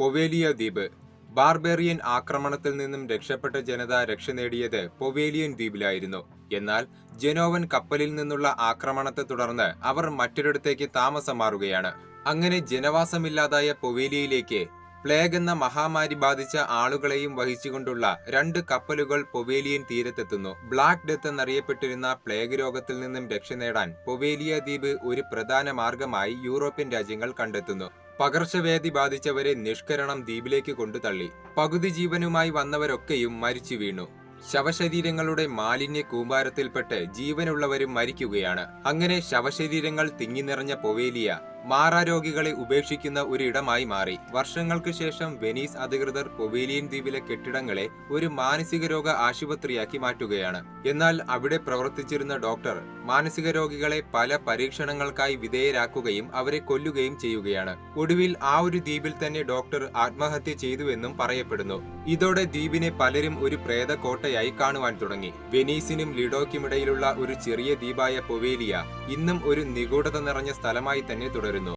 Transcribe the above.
പൊവേലിയ ദ്വീപ്. ബാർബേറിയൻ ആക്രമണത്തിൽ നിന്നും രക്ഷപ്പെട്ട ജനത രക്ഷ നേടിയത് പൊവേലിയൻ ദ്വീപിലായിരുന്നു. എന്നാൽ ജനോവൻ കപ്പലിൽ നിന്നുള്ള ആക്രമണത്തെ തുടർന്ന് അവർ മറ്റൊരിടത്തേക്ക് താമസം മാറുകയാണ്. അങ്ങനെ ജനവാസമില്ലാതായ പൊവേലിയയിലേക്ക് പ്ലേഗ് എന്ന മഹാമാരി ബാധിച്ച ആളുകളെയും വഹിച്ചുകൊണ്ടുള്ള രണ്ട് കപ്പലുകൾ പൊവേലിയൻ തീരത്തെത്തുന്നു. ബ്ലാക്ക് ഡെത്ത് എന്നറിയപ്പെട്ടിരുന്ന പ്ലേഗ് രോഗത്തിൽ നിന്നും രക്ഷ നേടാൻ പൊവേലിയ ദ്വീപ് ഒരു പ്രധാന മാർഗമായി യൂറോപ്യൻ രാജ്യങ്ങൾ കണ്ടെത്തുന്നു. പകർച്ചവ്യാധി ബാധിച്ചവരെ നിഷ്കരണം ദ്വീപിലേക്ക് കൊണ്ടു തള്ളി പകുതി ജീവനുമായി വന്നവരൊക്കെയും മരിച്ചു വീണു. ശവശരീരങ്ങളുടെ മാലിന്യ കൂമ്പാരത്തിൽപ്പെട്ട് ജീവനുള്ളവരും മരിക്കുകയാണ്. അങ്ങനെ ശവശരീരങ്ങൾ തിങ്ങി നിറഞ്ഞ പൊവേലിയ മാറാരോഗികളെ ഉപേക്ഷിക്കുന്ന ഒരു ഇടമായി മാറി. വർഷങ്ങൾക്ക് ശേഷം വെനീസ് അധികൃതർ പൊവേലിയൻ ദ്വീപിലെ കെട്ടിടങ്ങളെ ഒരു മാനസിക രോഗ ആശുപത്രിയാക്കി മാറ്റുകയാണ്. എന്നാൽ അവിടെ പ്രവർത്തിച്ചിരുന്ന ഡോക്ടർ മാനസിക രോഗികളെ പല പരീക്ഷണങ്ങൾക്കായി വിധേയരാക്കുകയും അവരെ കൊല്ലുകയും ചെയ്യുകയാണ്. ഒടുവിൽ ആ ഒരു ദ്വീപിൽ തന്നെ ഡോക്ടർ ആത്മഹത്യ ചെയ്തുവെന്നും പറയപ്പെടുന്നു. ഇതോടെ ദ്വീപിനെ പലരും ഒരു പ്രേത കോട്ടയായി കാണുവാൻ തുടങ്ങി. വെനീസിനും ലിഡോയ്ക്കുമിടയിലുള്ള ഒരു ചെറിയ ദ്വീപായ പൊവേലിയ ഇന്നും ഒരു നിഗൂഢത നിറഞ്ഞ സ്ഥലമായി തന്നെ തുടരുന്നു. വരുന്നു